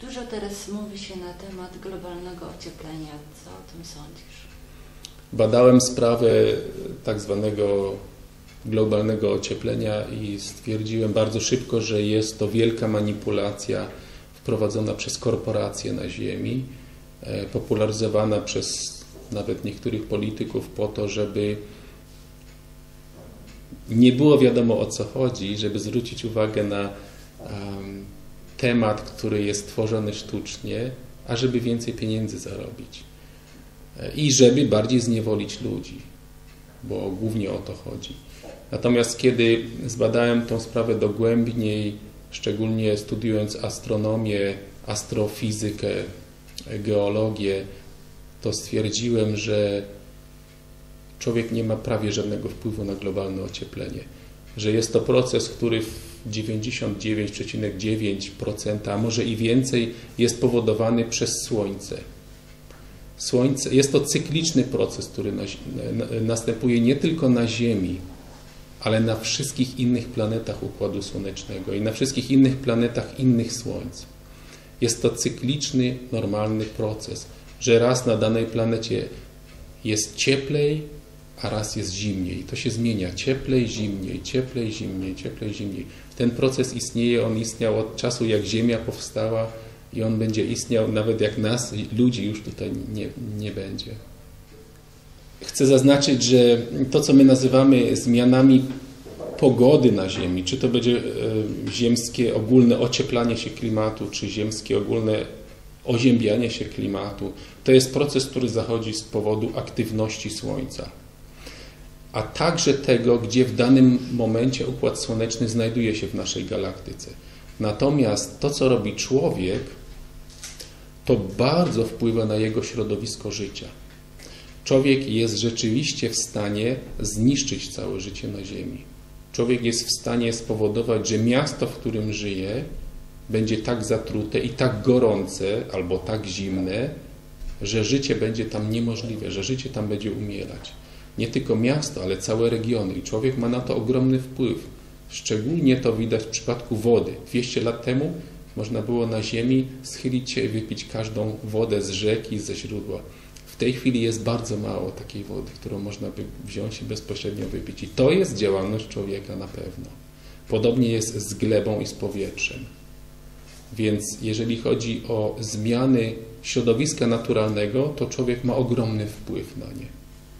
Dużo teraz mówi się na temat globalnego ocieplenia. Co o tym sądzisz? Badałem sprawę tak zwanego globalnego ocieplenia i stwierdziłem bardzo szybko, że jest to wielka manipulacja wprowadzona przez korporacje na Ziemi, e, popularyzowana przez nawet niektórych polityków po to, żeby nie było wiadomo o co chodzi, żeby zwrócić uwagę na um, temat, który jest tworzony sztucznie, a żeby więcej pieniędzy zarobić. E, I żeby bardziej zniewolić ludzi, bo głównie o to chodzi. Natomiast kiedy zbadałem tą sprawę dogłębniej, szczególnie studiując astronomię, astrofizykę, geologię, to stwierdziłem, że człowiek nie ma prawie żadnego wpływu na globalne ocieplenie. Że jest to proces, który w 99,9%, a może i więcej, jest powodowany przez Słońce. Słońce jest to cykliczny proces, który na, na, następuje nie tylko na Ziemi, ale na wszystkich innych planetach Układu Słonecznego i na wszystkich innych planetach innych Słońc. Jest to cykliczny, normalny proces, że raz na danej planecie jest cieplej, a raz jest zimniej. To się zmienia. Cieplej, zimniej, cieplej, zimniej, cieplej, zimniej. Ten proces istnieje, on istniał od czasu, jak Ziemia powstała i on będzie istniał nawet jak nas, ludzi już tutaj nie, nie będzie. Chcę zaznaczyć, że to, co my nazywamy zmianami pogody na Ziemi, czy to będzie e, ziemskie ogólne ocieplanie się klimatu, czy ziemskie ogólne oziębianie się klimatu, to jest proces, który zachodzi z powodu aktywności Słońca a także tego, gdzie w danym momencie układ słoneczny znajduje się w naszej galaktyce. Natomiast to, co robi człowiek, to bardzo wpływa na jego środowisko życia. Człowiek jest rzeczywiście w stanie zniszczyć całe życie na Ziemi. Człowiek jest w stanie spowodować, że miasto, w którym żyje, będzie tak zatrute i tak gorące albo tak zimne, że życie będzie tam niemożliwe, że życie tam będzie umierać nie tylko miasto, ale całe regiony i człowiek ma na to ogromny wpływ. Szczególnie to widać w przypadku wody. 200 lat temu można było na ziemi schylić się i wypić każdą wodę z rzeki, ze źródła. W tej chwili jest bardzo mało takiej wody, którą można by wziąć i bezpośrednio wypić. I to jest działalność człowieka na pewno. Podobnie jest z glebą i z powietrzem. Więc jeżeli chodzi o zmiany środowiska naturalnego, to człowiek ma ogromny wpływ na nie.